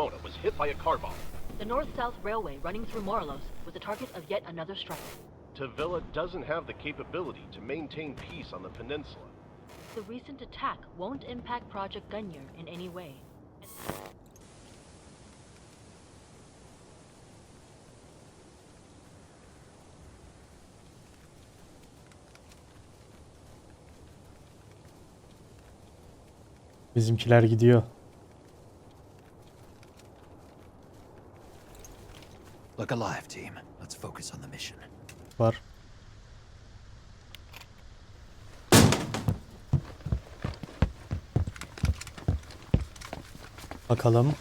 Cremona was hit by a car bomb. The north-south railway running through Morelos was the target of yet another strike. Tavilla doesn't have the capability to maintain peace on the peninsula. The recent attack won't impact Project Gunyer in any way. Bizimkiler gidiyor. Look alive, team. Let's focus on the mission. Var. Bakalım.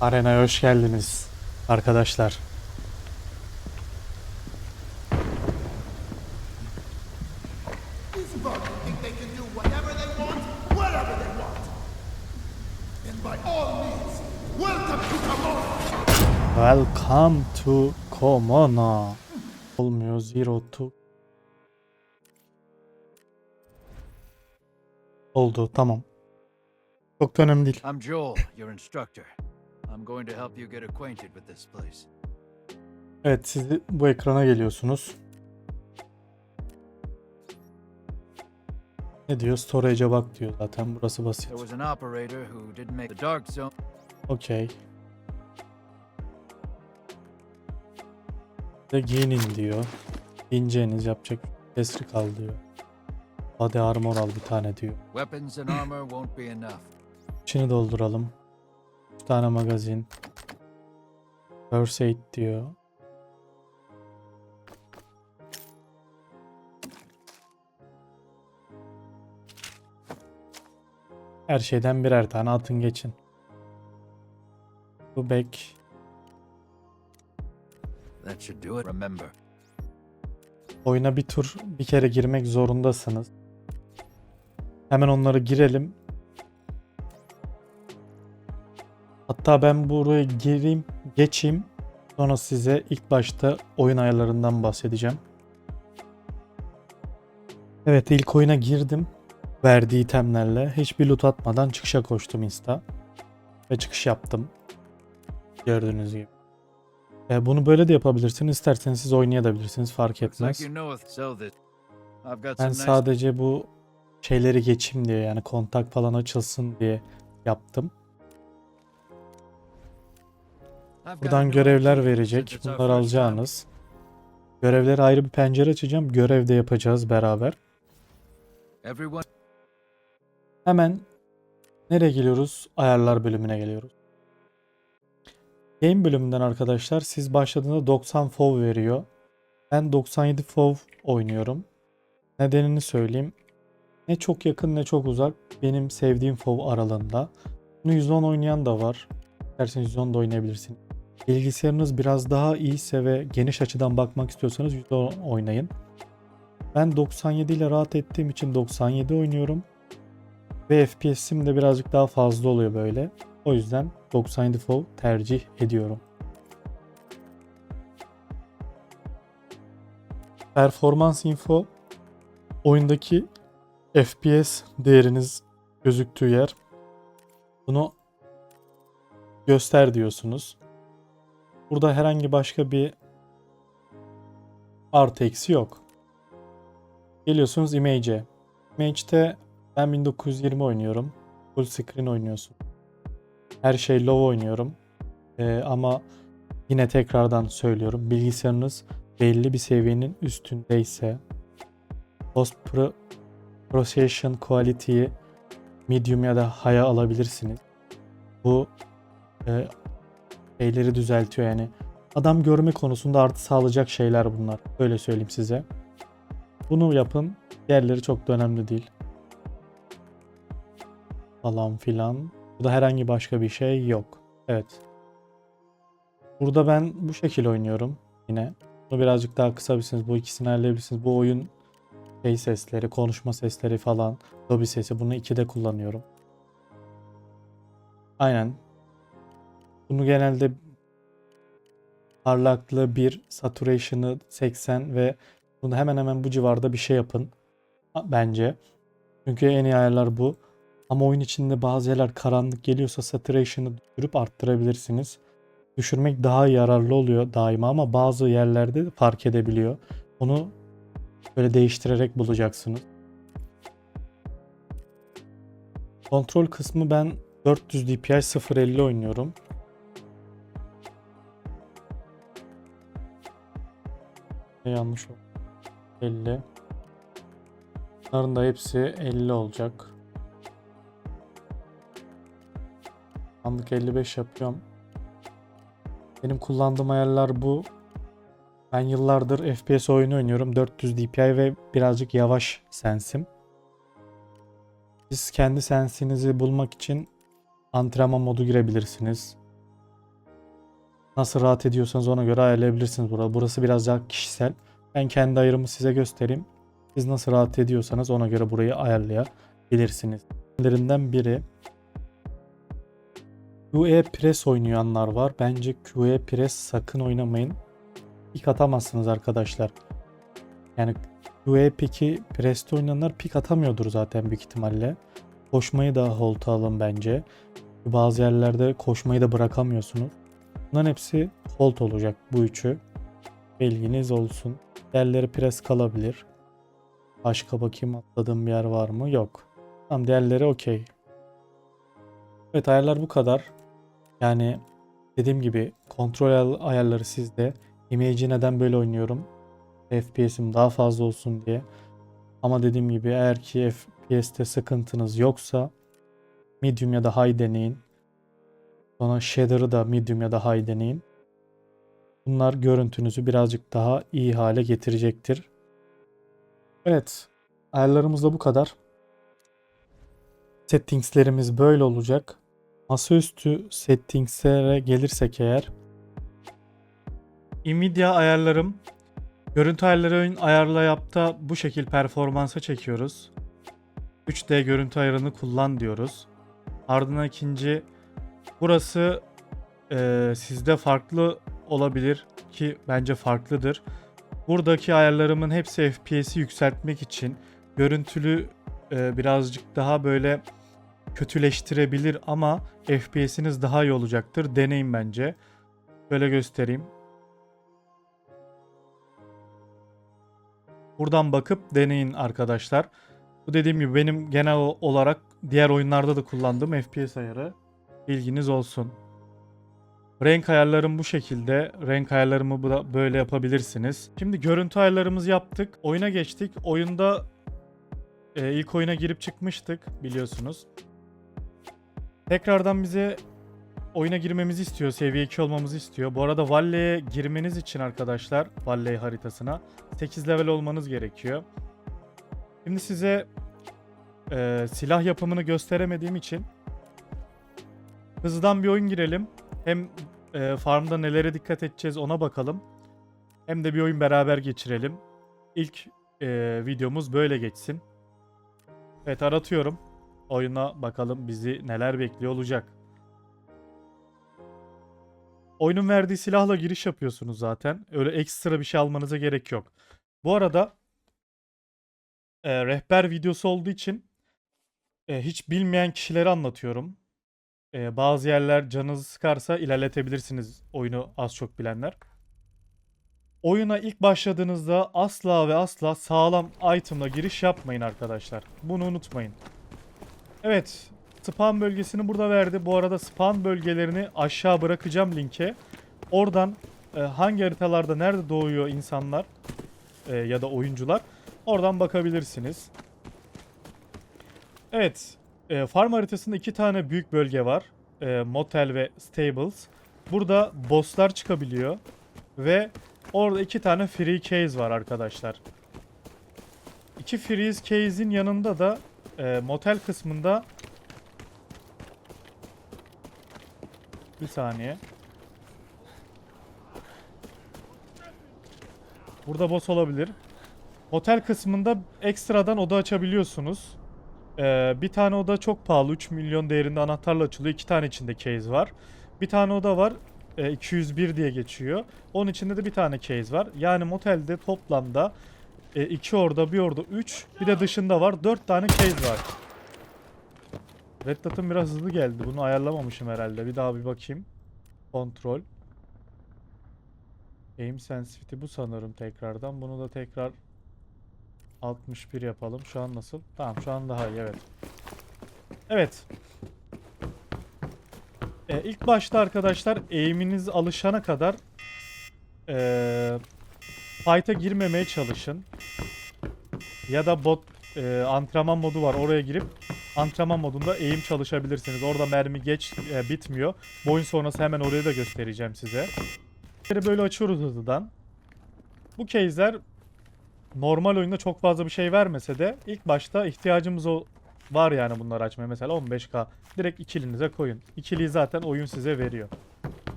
Arena'ya hoş geldiniz arkadaşlar. To Komona. Olmuyor zero to. Oldu tamam. Çok da önemli değil. I'm Joel, your instructor. I'm going to help you get acquainted with this place. Evet siz bu ekrana geliyorsunuz. Ne diyor? Storage'e bak diyor zaten. Burası basit. There was an operator who didn't make the dark zone. Okey. Ve giyinin diyor. Giyineceğiniz yapacak esri kal diyor. Body armor al bir tane diyor. İçini dolduralım. 3 tane magazin. First aid diyor. Her şeyden birer tane atın geçin. Bu bek. That should do it. Remember, Oyuna bir tur bir kere girmek zorundasınız. Hemen onları girelim. Hatta ben buraya gireyim, geçeyim. Sonra size ilk başta oyun ayarlarından bahsedeceğim. Evet ilk oyuna girdim. Verdiği itemlerle hiçbir loot atmadan çıkışa koştum insta. Ve çıkış yaptım. Gördüğünüz gibi. E, bunu böyle de yapabilirsiniz. İsterseniz siz oynayabilirsiniz. Fark etmez. Ben sadece bu şeyleri geçeyim diye yani kontak falan açılsın diye yaptım. Buradan görevler verecek. Bunları alacağınız. Görevleri ayrı bir pencere açacağım. Görev de yapacağız beraber. Hemen nereye geliyoruz? Ayarlar bölümüne geliyoruz. Game bölümünden arkadaşlar siz başladığında 90 FOV veriyor. Ben 97 FOV oynuyorum. Nedenini söyleyeyim. Ne çok yakın ne çok uzak benim sevdiğim FOV aralığında. Bunu 110 oynayan da var. İsterseniz 110 da oynayabilirsiniz. Bilgisayarınız biraz daha iyiyse ve geniş açıdan bakmak istiyorsanız 110 oynayın. Ben 97 ile rahat ettiğim için 97 oynuyorum. Ve FPS'im de birazcık daha fazla oluyor böyle. O yüzden 97 FOV tercih ediyorum. Performans info oyundaki FPS değeriniz gözüktüğü yer. Bunu göster diyorsunuz. Burada herhangi başka bir artı eksi yok. Geliyorsunuz Image'e. Image'de ben 1920 oynuyorum. Full screen oynuyorsun. Her şey low oynuyorum. Ee, ama yine tekrardan söylüyorum. Bilgisayarınız belli bir seviyenin üstündeyse post pro processing quality'yi medium ya da high'a alabilirsiniz. Bu e, şeyleri düzeltiyor yani. Adam görme konusunda artı sağlayacak şeyler bunlar. Öyle söyleyeyim size. Bunu yapın. Diğerleri çok da önemli değil. Falan filan. Burada herhangi başka bir şey yok. Evet. Burada ben bu şekilde oynuyorum yine. Bunu birazcık daha kısabilirsiniz. Bu ikisini halledebilirsiniz. Bu oyun şey sesleri, konuşma sesleri falan, lobby sesi bunu ikide kullanıyorum. Aynen. Bunu genelde parlaklığı 1, saturation'ı 80 ve bunu hemen hemen bu civarda bir şey yapın. Bence. Çünkü en iyi ayarlar bu. Ama oyun içinde bazı yerler karanlık geliyorsa saturation'ı düşürüp arttırabilirsiniz. Düşürmek daha yararlı oluyor daima ama bazı yerlerde fark edebiliyor. Onu böyle değiştirerek bulacaksınız. Kontrol kısmı ben 400 DPI 050 oynuyorum. Yanlış oldu? 50. Bunların da hepsi 50 olacak. Anlık 55 yapıyorum. Benim kullandığım ayarlar bu. Ben yıllardır FPS oyunu oynuyorum. 400 DPI ve birazcık yavaş sensim. Siz kendi sensinizi bulmak için antrenman modu girebilirsiniz. Nasıl rahat ediyorsanız ona göre ayarlayabilirsiniz burada. Burası biraz daha kişisel. Ben kendi ayarımı size göstereyim. Siz nasıl rahat ediyorsanız ona göre burayı ayarlayabilirsiniz. Lerinden biri QE Press oynayanlar var. Bence QE Press sakın oynamayın. Pik atamazsınız arkadaşlar. Yani QE Pick'i Press'te oynayanlar pik atamıyordur zaten büyük ihtimalle. Koşmayı da hold alın bence. Bazı yerlerde koşmayı da bırakamıyorsunuz. Bunların hepsi hold olacak bu üçü. Bilginiz olsun. Diğerleri press kalabilir. Başka bakayım atladığım bir yer var mı? Yok. Tamam diğerleri okey. Evet ayarlar bu kadar. Yani dediğim gibi kontrol ayar- ayarları sizde. Image'i neden böyle oynuyorum? FPS'im daha fazla olsun diye. Ama dediğim gibi eğer ki FPS'te sıkıntınız yoksa medium ya da high deneyin. Sonra shader'ı da medium ya da high deneyin. Bunlar görüntünüzü birazcık daha iyi hale getirecektir. Evet. Ayarlarımız da bu kadar. Settingslerimiz böyle olacak. Masaüstü settingslere gelirsek eğer Nvidia ayarlarım görüntü ayarları ayarla yapta bu şekil performansa çekiyoruz. 3D görüntü ayarını kullan diyoruz. Ardından ikinci burası eee, sizde farklı olabilir ki bence farklıdır. Buradaki ayarlarımın hepsi FPS'i yükseltmek için görüntülü e, birazcık daha böyle kötüleştirebilir ama FPS'iniz daha iyi olacaktır. Deneyin bence. Böyle göstereyim. Buradan bakıp deneyin arkadaşlar. Bu dediğim gibi benim genel olarak diğer oyunlarda da kullandığım FPS ayarı. Bilginiz olsun. Renk ayarlarım bu şekilde. Renk ayarlarımı bu da böyle yapabilirsiniz. Şimdi görüntü ayarlarımızı yaptık. Oyuna geçtik. Oyunda e, ilk oyuna girip çıkmıştık biliyorsunuz. Tekrardan bize oyuna girmemizi istiyor. Seviye 2 olmamızı istiyor. Bu arada Valley'e girmeniz için arkadaşlar Valley haritasına 8 level olmanız gerekiyor. Şimdi size e, silah yapımını gösteremediğim için hızlıdan bir oyun girelim. Hem e, farmda nelere dikkat edeceğiz ona bakalım. Hem de bir oyun beraber geçirelim. İlk e, videomuz böyle geçsin. Evet aratıyorum. Oyuna bakalım bizi neler bekliyor olacak. Oyunun verdiği silahla giriş yapıyorsunuz zaten. Öyle ekstra bir şey almanıza gerek yok. Bu arada e, rehber videosu olduğu için e, hiç bilmeyen kişileri anlatıyorum. E, bazı yerler canınızı sıkarsa ilerletebilirsiniz oyunu az çok bilenler. Oyuna ilk başladığınızda asla ve asla sağlam item'la giriş yapmayın arkadaşlar. Bunu unutmayın. Evet. Spawn bölgesini burada verdi. Bu arada spawn bölgelerini aşağı bırakacağım linke. Oradan e, hangi haritalarda nerede doğuyor insanlar e, ya da oyuncular oradan bakabilirsiniz. Evet. E, farm haritasında iki tane büyük bölge var. E, motel ve stables. Burada bosslar çıkabiliyor. Ve orada iki tane free case var arkadaşlar. İki freeze case'in yanında da e, motel kısmında bir saniye. Burada boss olabilir. Motel kısmında ekstradan oda açabiliyorsunuz. Ee, bir tane oda çok pahalı. 3 milyon değerinde anahtarla açılıyor. İki tane içinde case var. Bir tane oda var. e, 201 diye geçiyor. Onun içinde de bir tane case var. Yani motelde toplamda 2 orada, bir orada 3, bir de dışında var. 4 tane case var. Red Dot'um biraz hızlı geldi. Bunu ayarlamamışım herhalde. Bir daha bir bakayım. Kontrol. Aim sensitivity bu sanırım tekrardan. Bunu da tekrar 61 yapalım. Şu an nasıl? Tamam şu an daha iyi evet. Evet. Ee, ilk başta arkadaşlar aim'iniz alışana kadar ee, fight'a girmemeye çalışın. Ya da bot ee, antrenman modu var. Oraya girip antrenman modunda aim çalışabilirsiniz. Orada mermi geç e, bitmiyor. Bu oyun sonrası hemen orayı da göstereceğim size. Böyle açıyoruz hızlıdan. Bu case'ler normal oyunda çok fazla bir şey vermese de ilk başta ihtiyacımız o var yani bunları açmaya. Mesela 15k direkt ikilinize koyun. İkiliyi zaten oyun size veriyor.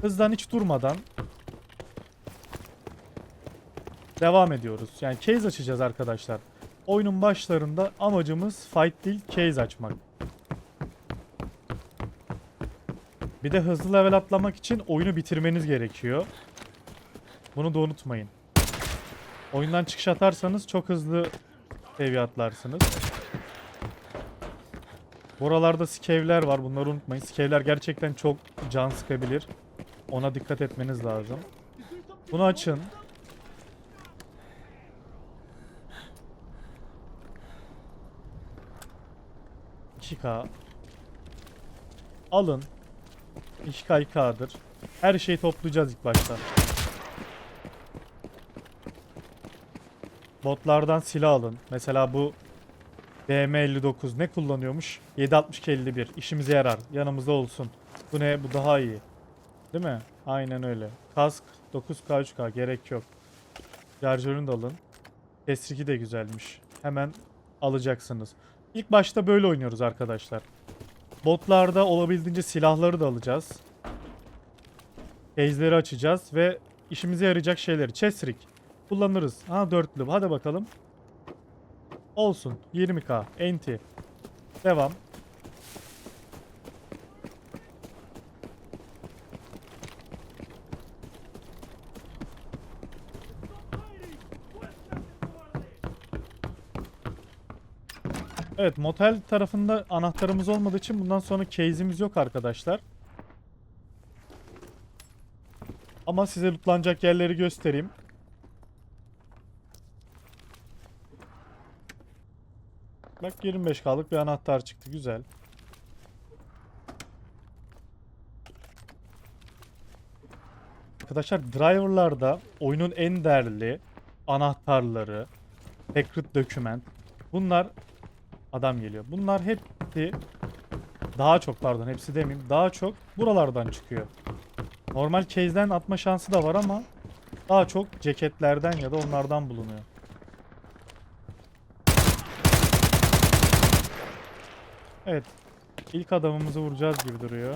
Hızdan hiç durmadan devam ediyoruz. Yani case açacağız arkadaşlar. Oyunun başlarında amacımız fight değil case açmak. Bir de hızlı level atlamak için oyunu bitirmeniz gerekiyor. Bunu da unutmayın. Oyundan çıkış atarsanız çok hızlı seviye atlarsınız. Buralarda skevler var. Bunları unutmayın. Skevler gerçekten çok can sıkabilir. Ona dikkat etmeniz lazım. Bunu açın. K Alın. 2K 2K'dır. Her şeyi toplayacağız ilk başta. Botlardan silah alın. Mesela bu DM59 ne kullanıyormuş? 76251. İşimize yarar. Yanımızda olsun. Bu ne? Bu daha iyi. Değil mi? Aynen öyle. Kask 9K 3K gerek yok. Şarjörünü de alın. S2 de güzelmiş. Hemen alacaksınız. İlk başta böyle oynuyoruz arkadaşlar. Botlarda olabildiğince silahları da alacağız. Case'leri açacağız ve işimize yarayacak şeyleri. Chestrik kullanırız. Ha dörtlü. Hadi bakalım. Olsun. 20k. Enti. Devam. Evet motel tarafında anahtarımız olmadığı için bundan sonra case'imiz yok arkadaşlar. Ama size lootlanacak yerleri göstereyim. Bak 25k'lık bir anahtar çıktı. Güzel. Arkadaşlar driver'larda oyunun en değerli anahtarları, secret document bunlar adam geliyor. Bunlar hepsi daha çok pardon hepsi demeyeyim daha çok buralardan çıkıyor. Normal case'den atma şansı da var ama daha çok ceketlerden ya da onlardan bulunuyor. Evet. İlk adamımızı vuracağız gibi duruyor.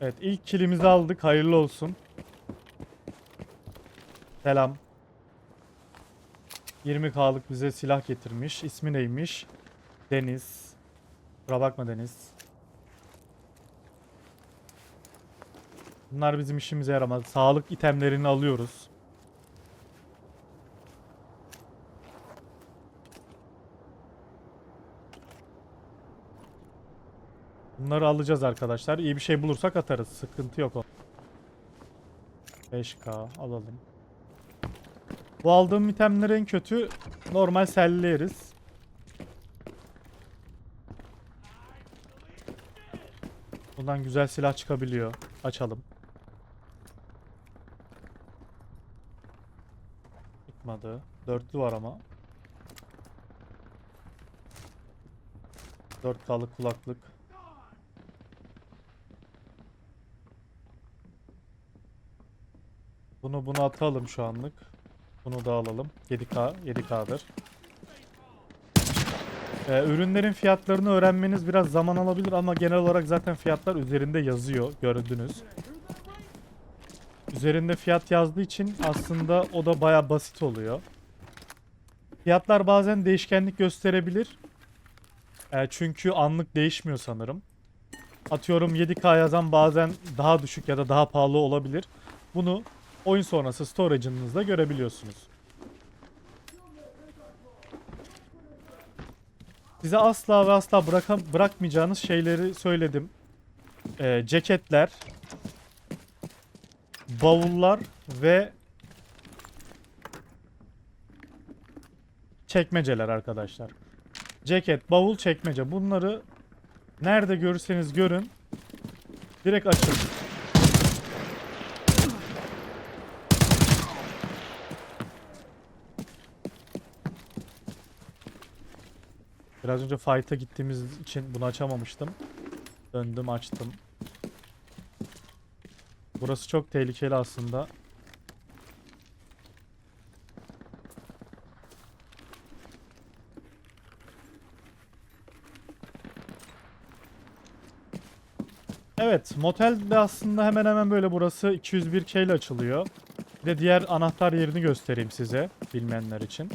Evet ilk kilimizi aldık. Hayırlı olsun. Selam. 20k'lık bize silah getirmiş. İsmi neymiş? Deniz. Kusura bakma Deniz. Bunlar bizim işimize yaramaz. Sağlık itemlerini alıyoruz. Bunları alacağız arkadaşlar. İyi bir şey bulursak atarız. Sıkıntı yok o. 5k alalım. Bu aldığım itemler en kötü normal selleriz. Bundan güzel silah çıkabiliyor. Açalım. Çıkmadı. Dörtlü var ama. 4K'lık kulaklık. Bunu bunu atalım şu anlık. Bunu da alalım. 7K, 7K'dır. Ee, ürünlerin fiyatlarını öğrenmeniz biraz zaman alabilir ama genel olarak zaten fiyatlar üzerinde yazıyor gördünüz. Üzerinde fiyat yazdığı için aslında o da baya basit oluyor. Fiyatlar bazen değişkenlik gösterebilir. E, çünkü anlık değişmiyor sanırım. Atıyorum 7K yazan bazen daha düşük ya da daha pahalı olabilir. Bunu oyun sonrası storage'ınızda görebiliyorsunuz. Size asla ve asla bıraka- bırakmayacağınız şeyleri söyledim. Ee, ceketler, bavullar ve çekmeceler arkadaşlar. Ceket, bavul, çekmece. Bunları nerede görürseniz görün. Direkt açın. Biraz önce fight'a gittiğimiz için bunu açamamıştım. Döndüm açtım. Burası çok tehlikeli aslında. Evet, motel de aslında hemen hemen böyle burası 201 K ile açılıyor. Bir de diğer anahtar yerini göstereyim size bilmeyenler için.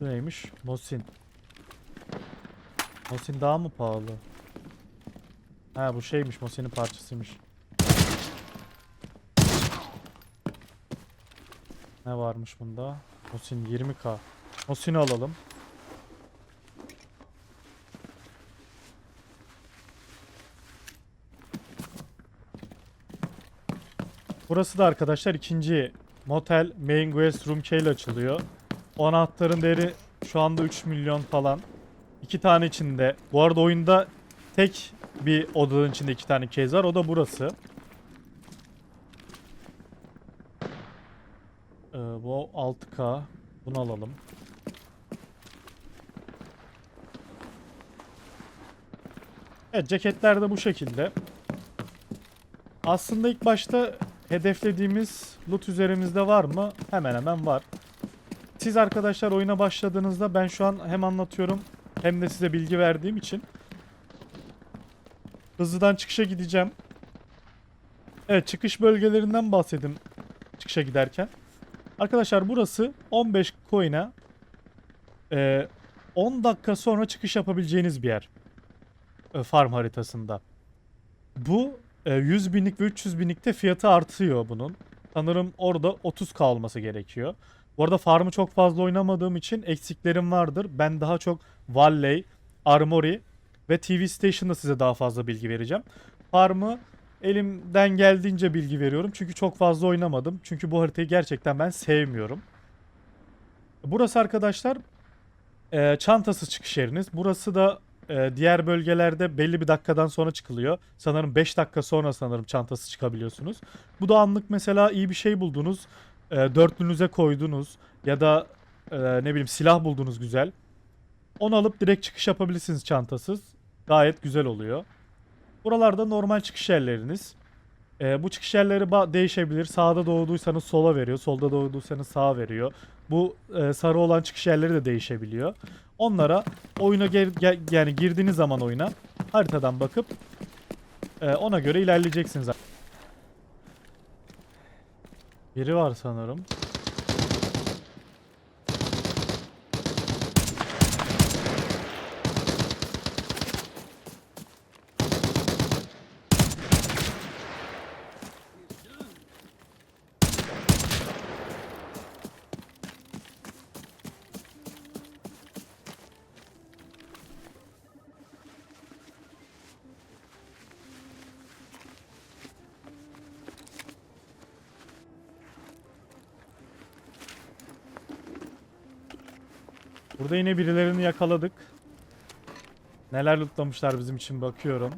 Bu neymiş? Mosin. Mosin daha mı pahalı? Ha bu şeymiş Mosin'in parçasıymış. Ne varmış bunda? Mosin 20k. Mosin'i alalım. Burası da arkadaşlar ikinci motel main guest room key ile açılıyor. O anahtarın değeri şu anda 3 milyon falan. İki tane içinde. Bu arada oyunda tek bir odanın içinde iki tane case var. O da burası. Ee, bu 6K. Bunu alalım. Evet ceketler de bu şekilde. Aslında ilk başta hedeflediğimiz loot üzerimizde var mı? Hemen hemen var. Siz arkadaşlar oyuna başladığınızda ben şu an hem anlatıyorum hem de size bilgi verdiğim için hızlıdan çıkışa gideceğim. Evet çıkış bölgelerinden bahsedin çıkışa giderken. Arkadaşlar burası 15 coin'e e, 10 dakika sonra çıkış yapabileceğiniz bir yer. E, farm haritasında. Bu e, 100 binlik ve 300 binlikte fiyatı artıyor bunun. Sanırım orada 30k olması gerekiyor. Bu arada farmı çok fazla oynamadığım için eksiklerim vardır. Ben daha çok Valley, Armory ve TV Station'da size daha fazla bilgi vereceğim. Farmı elimden geldiğince bilgi veriyorum. Çünkü çok fazla oynamadım. Çünkü bu haritayı gerçekten ben sevmiyorum. Burası arkadaşlar e, çantasız çıkış yeriniz. Burası da e, diğer bölgelerde belli bir dakikadan sonra çıkılıyor. Sanırım 5 dakika sonra sanırım çantası çıkabiliyorsunuz. Bu da anlık mesela iyi bir şey buldunuz. E, dörtlünüze koydunuz ya da e, ne bileyim silah buldunuz güzel. Onu alıp direkt çıkış yapabilirsiniz çantasız. Gayet güzel oluyor. Buralarda normal çıkış yerleriniz. E, bu çıkış yerleri değişebilir. Sağda doğduysanız sola veriyor. Solda doğduysanız sağa veriyor. Bu e, sarı olan çıkış yerleri de değişebiliyor. Onlara oyuna gel- gel- yani girdiğiniz zaman oyuna haritadan bakıp e, ona göre ilerleyeceksiniz. Biri var sanırım. Burada yine birilerini yakaladık. Neler lootlamışlar bizim için bakıyorum.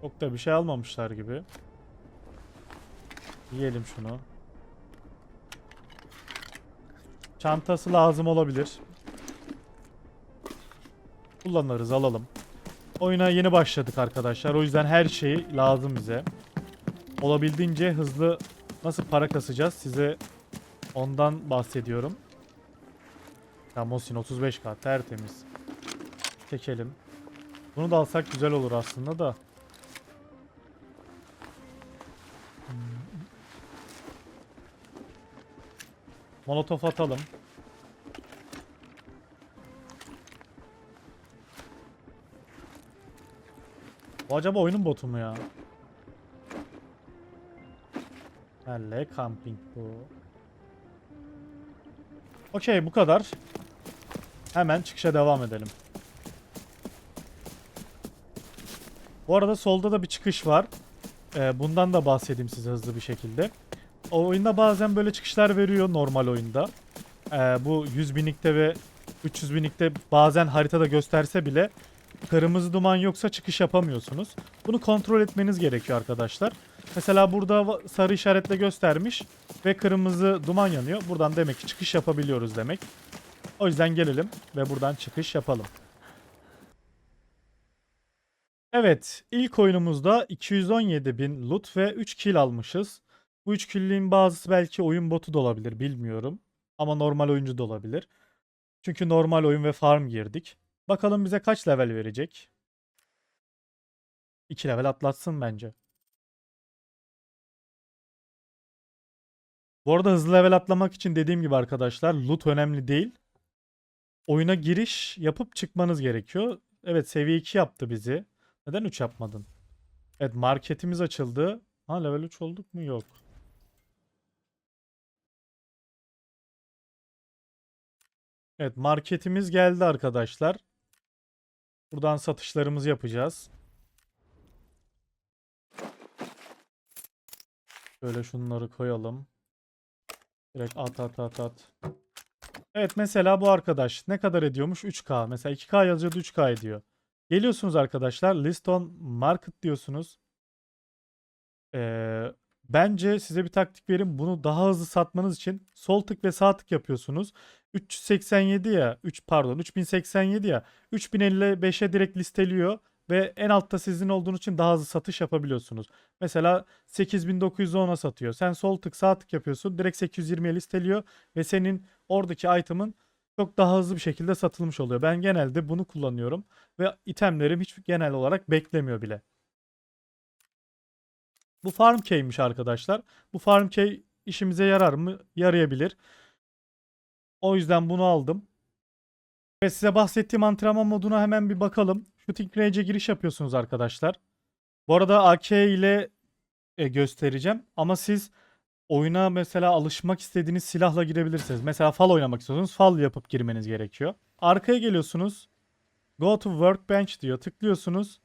Çok da bir şey almamışlar gibi. Yiyelim şunu. Çantası lazım olabilir. Kullanırız alalım. Oyuna yeni başladık arkadaşlar. O yüzden her şey lazım bize. Olabildiğince hızlı nasıl para kasacağız size ondan bahsediyorum. Mosin 35k tertemiz. Çekelim. Bunu da alsak güzel olur aslında da. Hmm. Molotof atalım. Bu acaba oyunun botu mu ya? Helle camping bu. Okey bu kadar. Hemen çıkışa devam edelim. Bu arada solda da bir çıkış var. Ee, bundan da bahsedeyim size hızlı bir şekilde. O oyunda bazen böyle çıkışlar veriyor normal oyunda. Ee, bu 100 binlikte ve 300 binlikte bazen haritada gösterse bile kırmızı duman yoksa çıkış yapamıyorsunuz. Bunu kontrol etmeniz gerekiyor arkadaşlar. Mesela burada sarı işaretle göstermiş ve kırmızı duman yanıyor. Buradan demek ki çıkış yapabiliyoruz demek. O yüzden gelelim ve buradan çıkış yapalım. Evet, ilk oyunumuzda 217 bin loot ve 3 kill almışız. Bu 3 kill'in bazısı belki oyun botu da olabilir, bilmiyorum. Ama normal oyuncu da olabilir. Çünkü normal oyun ve farm girdik. Bakalım bize kaç level verecek? 2 level atlatsın bence. Bu arada hızlı level atlamak için dediğim gibi arkadaşlar loot önemli değil. Oyuna giriş yapıp çıkmanız gerekiyor. Evet seviye 2 yaptı bizi. Neden 3 yapmadın? Evet marketimiz açıldı. Ha level 3 olduk mu? Yok. Evet marketimiz geldi arkadaşlar. Buradan satışlarımızı yapacağız. Şöyle şunları koyalım. Direkt at at at at. Evet mesela bu arkadaş ne kadar ediyormuş? 3K. Mesela 2K yazıyordu 3K ediyor. Geliyorsunuz arkadaşlar. List on market diyorsunuz. Ee, bence size bir taktik vereyim. Bunu daha hızlı satmanız için sol tık ve sağ tık yapıyorsunuz. 387 ya 3 pardon 3087 ya 3055'e direkt listeliyor ve en altta sizin olduğunuz için daha hızlı satış yapabiliyorsunuz. Mesela 8910'a satıyor. Sen sol tık sağ tık yapıyorsun. Direkt 820'ye listeliyor ve senin oradaki item'ın çok daha hızlı bir şekilde satılmış oluyor. Ben genelde bunu kullanıyorum ve itemlerim hiç genel olarak beklemiyor bile. Bu farm key'miş arkadaşlar. Bu farm key işimize yarar mı? Yarayabilir. O yüzden bunu aldım. Ve size bahsettiğim antrenman moduna hemen bir bakalım. Shooting range'e giriş yapıyorsunuz arkadaşlar. Bu arada AK ile e, göstereceğim. Ama siz oyuna mesela alışmak istediğiniz silahla girebilirsiniz. Mesela fal oynamak istiyorsunuz. Fal yapıp girmeniz gerekiyor. Arkaya geliyorsunuz. Go to workbench diyor. Tıklıyorsunuz.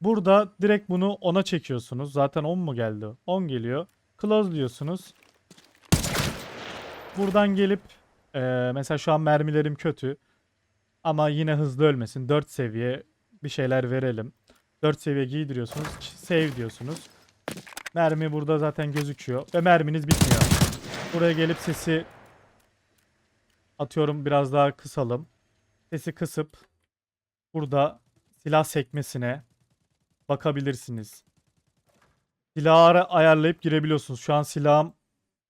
Burada direkt bunu 10'a çekiyorsunuz. Zaten 10 mu geldi? 10 geliyor. Close diyorsunuz. Buradan gelip eee, mesela şu an mermilerim kötü. Ama yine hızlı ölmesin. 4 seviye bir şeyler verelim. 4 seviye giydiriyorsunuz. Save diyorsunuz. Mermi burada zaten gözüküyor. Ve merminiz bitmiyor. Buraya gelip sesi atıyorum biraz daha kısalım. Sesi kısıp burada silah sekmesine bakabilirsiniz. Silahı ayarlayıp girebiliyorsunuz. Şu an silahım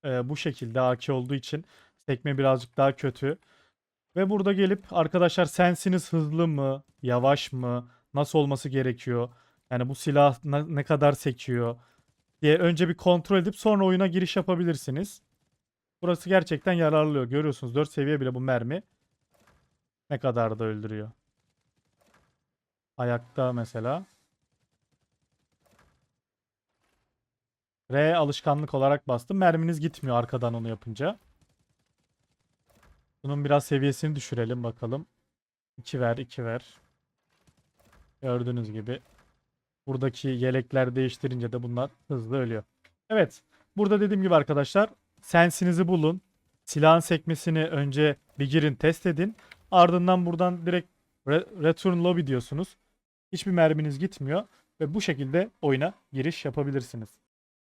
e, bu şekilde AK olduğu için sekme birazcık daha kötü. Ve burada gelip arkadaşlar sensiniz hızlı mı, yavaş mı, nasıl olması gerekiyor? Yani bu silah ne kadar sekiyor diye önce bir kontrol edip sonra oyuna giriş yapabilirsiniz. Burası gerçekten yararlı. Görüyorsunuz 4 seviye bile bu mermi ne kadar da öldürüyor. Ayakta mesela. R alışkanlık olarak bastım. Merminiz gitmiyor arkadan onu yapınca. Bunun biraz seviyesini düşürelim bakalım. 2 ver, 2 ver. Gördüğünüz gibi. Buradaki yelekler değiştirince de bunlar hızlı ölüyor. Evet. Burada dediğim gibi arkadaşlar sensinizi bulun. Silahın sekmesini önce bir girin test edin. Ardından buradan direkt re- return lobby diyorsunuz. Hiçbir merminiz gitmiyor. Ve bu şekilde oyuna giriş yapabilirsiniz.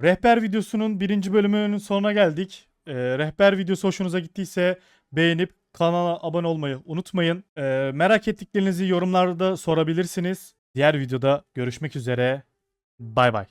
Rehber videosunun birinci bölümünün sonuna geldik. Ee, rehber videosu hoşunuza gittiyse beğenip kanala abone olmayı unutmayın. Ee, merak ettiklerinizi yorumlarda sorabilirsiniz. Diğer videoda görüşmek üzere. Bay bay.